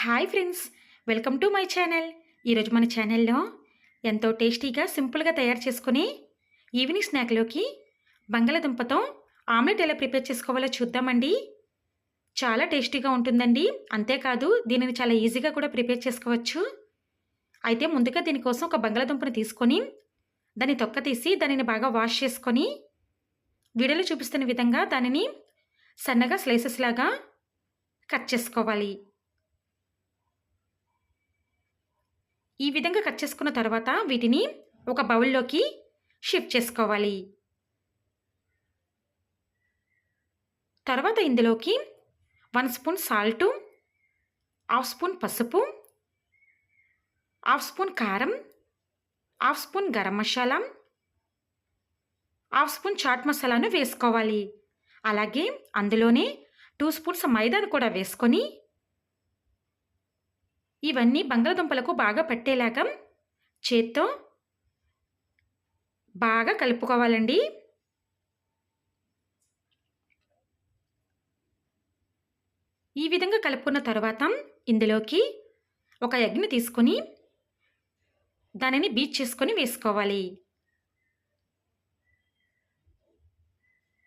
Hi friends welcome to my channel. ఈరోజు మన ఛానల్లో ఎంతో టేస్టీగా సింపుల్గా తయారు చేసుకుని ఈవినింగ్ స్నాక్లోకి బంగాళదుంపతో ఆమ్లెట్ ఎలా ప్రిపేర్ చేసుకోవాలో చూద్దామండి. చాలా టేస్టీగా ఉంటుందండి. అంతేకాదు దీనిని చాలా ఈజీగా కూడా ప్రిపేర్ చేసుకోవచ్చు. అయితే ముందుగా దీనికోసం ఒక బంగాళదుంపను తీసుకొని దాన్ని తొక్క తీసి దానిని బాగా వాష్ చేసుకొని వీడియోలో చూపిస్తున్న విధంగా దానిని సన్నగా స్లైసెస్ లాగా కట్ చేసుకోవాలి. ఈ విధంగా కట్ చేసుకున్న తర్వాత వీటిని ఒక బౌల్లోకి షిఫ్ట్ చేసుకోవాలి. తర్వాత ఇందులోకి one spoon salt half spoon పసుపు హాఫ్ స్పూన్ కారం half spoon garam masala half spoon chaat మసాలాను వేసుకోవాలి. అలాగే అందులోనే టూ స్పూన్స్ మైదాను కూడా వేసుకొని ఇవన్నీ బంగాళదుంపలకు బాగా పట్టేలాగా చేత్తో బాగా కలుపుకోవాలండి. ఈ విధంగా కలుపుకున్న తర్వాత ఇందులోకి ఒక ఎగ్ని తీసుకొని దానిని బీచ్ చేసుకొని వేసుకోవాలి.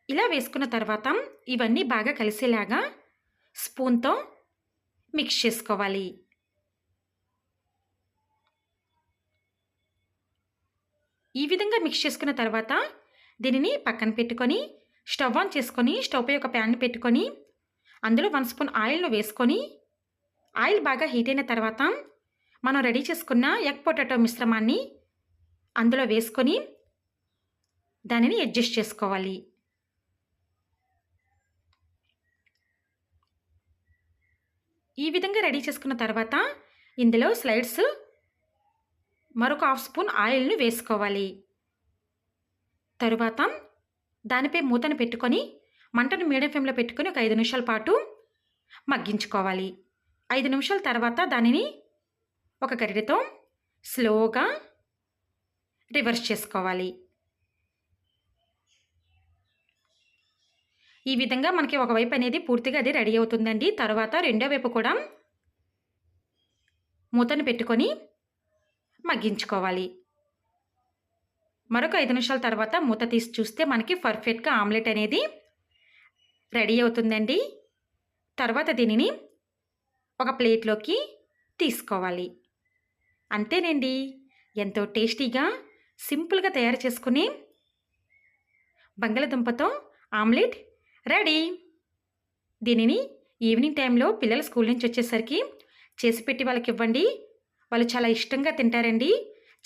ఇలా వేసుకున్న తర్వాత ఇవన్నీ బాగా కలిసేలాగా స్పూన్తో మిక్స్ చేసుకోవాలి. ఈ విధంగా మిక్స్ చేసుకున్న తర్వాత దీనిని పక్కన పెట్టుకొని స్టవ్ ఆన్ చేసుకొని స్టవ్ పై ఒక ప్యాన్ పెట్టుకొని అందులో వన్ స్పూన్ ఆయిల్ను వేసుకొని ఆయిల్ బాగా హీట్ అయిన తర్వాత మనం రెడీ చేసుకున్న ఎగ్ పొటాటో మిశ్రమాన్ని అందులో వేసుకొని దానిని అడ్జస్ట్ చేసుకోవాలి. ఈ విధంగా రెడీ చేసుకున్న తర్వాత ఇందులో స్లైడ్స్ మరొక హాఫ్ స్పూన్ ఆయిల్ను వేసుకోవాలి. తరువాత దానిపై మూతను పెట్టుకొని మంటను మీడియం ఫ్లేమ్లో పెట్టుకొని ఒక ఐదు నిమిషాల పాటు మగ్గించుకోవాలి. ఐదు నిమిషాల తర్వాత దానిని ఒక గరిటెతో స్లోగా రివర్స్ చేసుకోవాలి. ఈ విధంగా మనకి ఒకవైపు అనేది పూర్తిగా అది రెడీ అవుతుందండి. తర్వాత రెండో వైపు కూడా మూతను పెట్టుకొని మగ్గించుకోవాలి. మరొక ఐదు నిమిషాల తర్వాత మూత తీసి చూస్తే మనకి పర్ఫెక్ట్గా ఆమ్లెట్ అనేది రెడీ అవుతుందండి. తర్వాత దీనిని ఒక ప్లేట్లోకి తీసుకోవాలి. అంతేనండి. ఎంతో టేస్టీగా సింపుల్గా తయారు చేసుకుని బంగాళదుంపతో ఆమ్లెట్ రెడీ. దీనిని ఈవినింగ్ టైంలో పిల్లలు స్కూల్ నుంచి వచ్చేసరికి చేసి పెట్టి వాళ్ళకి ఇవ్వండి. వాళ్ళు చాలా ఇష్టంగా తింటారండి.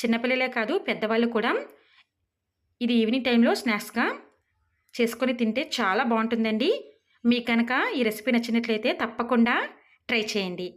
చిన్నపిల్లలే కాదు పెద్దవాళ్ళు కూడా. ఇది ఈవినింగ్ టైంలో స్నాక్స్గా చేసుకొని తింటే చాలా బాగుంటుందండి. మీకు కనుక ఈ రెసిపీ నచ్చినట్లయితే తప్పకుండా ట్రై చేయండి.